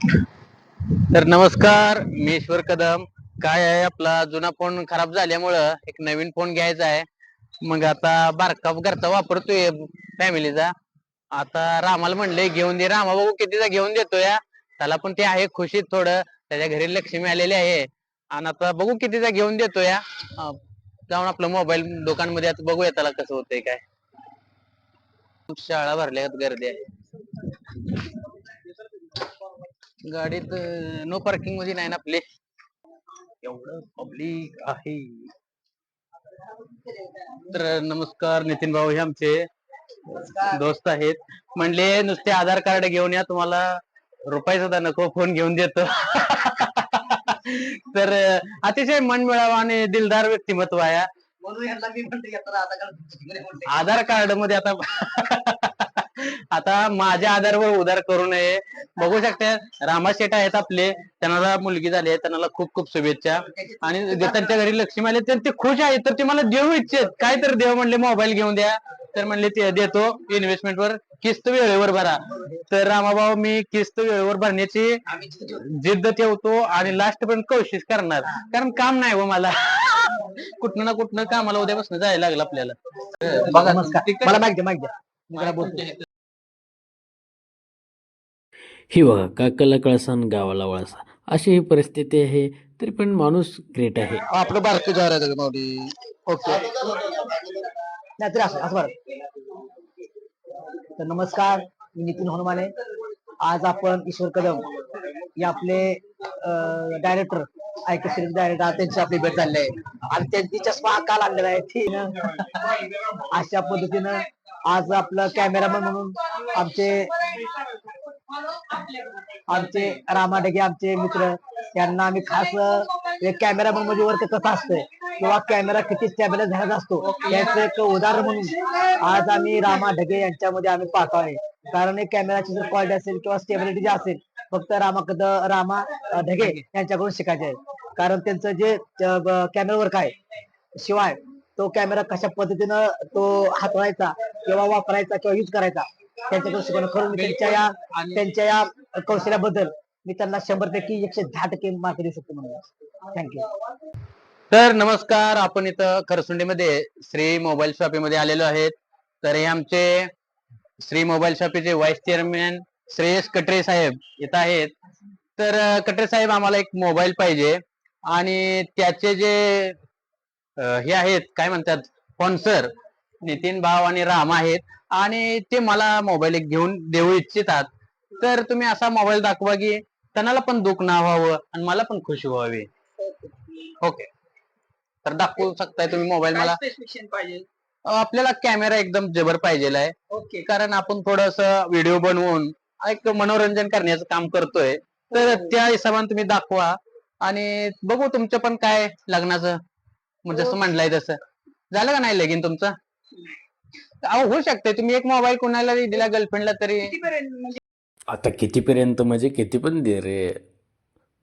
तर नमस्कार मी ईश्वर कदम. काय आहे आपला? जुना फोन खराब झाल्यामुळं एक नवीन फोन घ्यायचा आहे. मग आता बारका घरचा वापरतोय फॅमिलीचा. आता रामाला म्हणले घेऊन दे. रामा बघू कितीचा घेऊन देतो या त्याला पण ते आहे खुशीत थोडं. त्याच्या घरी लक्ष्मी आलेली आहे. आणि आता बघू कितीचा घेऊन देतो या जाऊन आपलं मोबाईल दुकानमध्ये आता बघूया त्याला कसं होतंय काय. शाळा भरल्या गर्दी आहे. गाडीत नो पार्किंगमध्ये नाही ना आपले. एवढं पब्लिक आहे. तर नमस्कार नितीन भाऊ हे आमचे दोस्त आहेत. म्हणले नुसते आधार कार्ड घेऊन या तुम्हाला रुपये सुद्धा नको फोन घेऊन देतो. तर अतिशय मन मिळावा आणि दिलदार व्यक्तिमत्व आहे. आधार कार्डमध्ये आता आता माझ्या आधारवर उधार करू नये. बघू शकता रामा शेठ आहेत आपले. त्यांना मुलगी झाली आहे त्यांना खूप खूप शुभेच्छा. आणि त्यांच्या घरी लक्ष्मी आले तर ते खुश आहेत तर ते मला देऊ इच्छित. काय तर देव म्हणले मोबाईल घेऊन द्या. तर म्हणले ते देतो इन्व्हेस्टमेंट वर. किस्त वेळेवर भरा. तर रामाभाऊ मी किस्त वेळेवर भरण्याची जिद्द ठेवतो आणि लास्ट पर्यंत कोशिश करणार. कारण काम नाही हो मला. कुठनं ना कुठनं कामाला उद्यापासून जायला लागलं आपल्याला. बघा मला माहिती माहिती ही बघा काकाला कळसान गावाला वळसा? अशी ही परिस्थिती आहे तरी पण माणूस ग्रेट आहे. आपलं बारकं आहे माऊली? ओके. नाही तरी असं असं बरं. तर नमस्कार मी नितीन हनुमाने. आज आपण ईश्वर कदम हे आपले डायरेक्टर ऐक सिरीज डायरेक्टर त्यांची आपली भेट झाली आहे. आणि त्यांची चष्मा काल आणलेला आहे ती ना. अशा पद्धतीनं आज आपलं कॅमेरामॅन म्हणून आमचे आमचे रामाटेके आमचे मित्र त्यांना आम्ही खास कॅमेरा कॅमेरामॅन म्हणजे वर्क कसा असतोय किंवा कॅमेरा किती स्टॅबिलाइज झाला असतो याचं एक उदाहरण म्हणून आज आम्ही रामा ढगे यांच्यामध्ये आम्ही पाहतो आहे. कारण एक कॅमेराची जर क्वालिटी असेल किंवा स्टेबिलिटी जी असेल फक्त रामाकद रामा ढगे यांच्याकडून शिकायचे आहे. कारण त्यांचं जे कॅमेरा वर्क आहे शिवाय तो कॅमेरा कशा पद्धतीनं तो हाताळायचा किंवा वापरायचा किंवा युज करायचा शिकवणं खरं मी त्यांच्या या त्यांच्या या कौशल्याबद्दल मी त्यांना शंभर टक्के एकशे दहा टक्के मार्क देऊ शकतो म्हणून. थँक्यू तर नमस्कार आपण इथं खरसुंडीमध्ये श्री मोबाईल शॉपीमध्ये आलेलो आहेत. तर हे आमचे श्री मोबाईल शॉपीचे व्हाईस चेअरमॅन श्रेयस कटरे साहेब इथं आहेत. तर कटरे साहेब आम्हाला एक मोबाईल पाहिजे आणि त्याचे जे हे आहेत काय म्हणतात स्पॉन्सर नितीन भाव आणि राम आहेत. आणि ते मला मोबाईल एक घेऊन देऊ इच्छितात. तर तुम्ही असा मोबाईल दाखवा की त्यांना पण दुःख ना व्हावं आणि मला पण खुशी व्हावी. ओके तर दाखवू शकताय तुम्ही मोबाईल मला. स्पेसिफिकेशन पाहिजे. आपल्याला कॅमेरा एकदम जबर पाहिजेला आहे ओके कारण आपण थोडस व्हिडिओ बनवून एक मनोरंजन करण्याचं काम करतोय. तर त्या हिशोबाने तुम्ही दाखवा. आणि बघू तुमचं पण काय लग्नाचं. म्हणजे जसं म्हणलंय तसं. झालं का नाही लगीन तुमचं? अहो होऊ शकते तुम्ही एक मोबाईल कोणाला दिला गर्लफ्रेंडला तरी. आता कितीपर्यंत म्हणजे किती पण दे रे.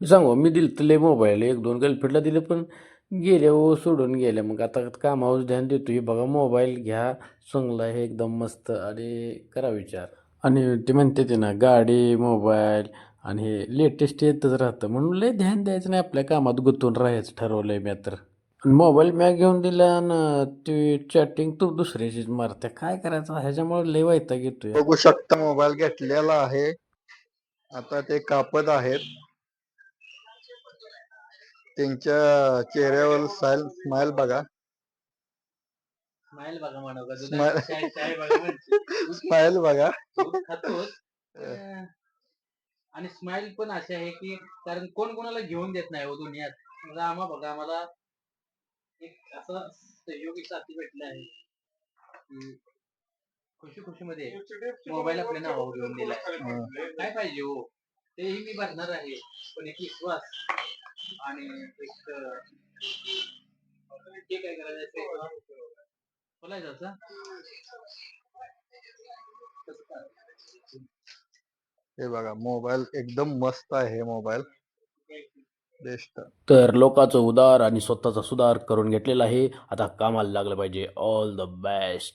मी सांगू मी दिलं तुला मोबाईल एक दोन गर्लफ्रेंडला दिलं पण गेले हो सोडून गेले मग आता कामावर ध्यान देतो हे बघा मोबाईल घ्या चांगला आहे एकदम मस्त. आणि करा विचार. आणि ते म्हणते ते ना गाडी मोबाईल आणि हे लेटेस्ट येतच राहतं. म्हणून लय ध्यान द्यायचं नाही. आपल्या कामात गुंतून राहायचं ठरवलं आहे मी तर मोबाईल मॅग घेऊन दिला ना ते चॅटिंग तू दुसऱ्याचीच मारते. काय करायचं? ह्याच्यामुळे लय येतोय. बघू शकता मोबाईल घेतलेला आहे. आता ते कापत आहेत. त्यांच्या चेहऱ्यावर स्माइल स्माइल बघा. स्माईल बघा म्हणा Smile. स्माइल बघा आणि स्माइल पण अशी आहे की कारण कोण कोणाला घेऊन देत नाही हो दुनियात. रामा बघा मला एक असं सहयोगी साथी भेटला आहे. की खुशी खुशी मध्ये मोबाईल आपल्या नावावर घेऊन दिलाय काय पाहिजे हो? तेही मी भरणार आहे. पण एक विश्वास आणि एक ते काय करायचं बोलायचं असं? हे बघा मोबाईल एकदम मस्त आहे हे मोबाईल तर लोकांचं उदार आणि स्वतःचा सुधार करून घेतलेला आहे. आता कामाला लागलं पाहिजे. All the best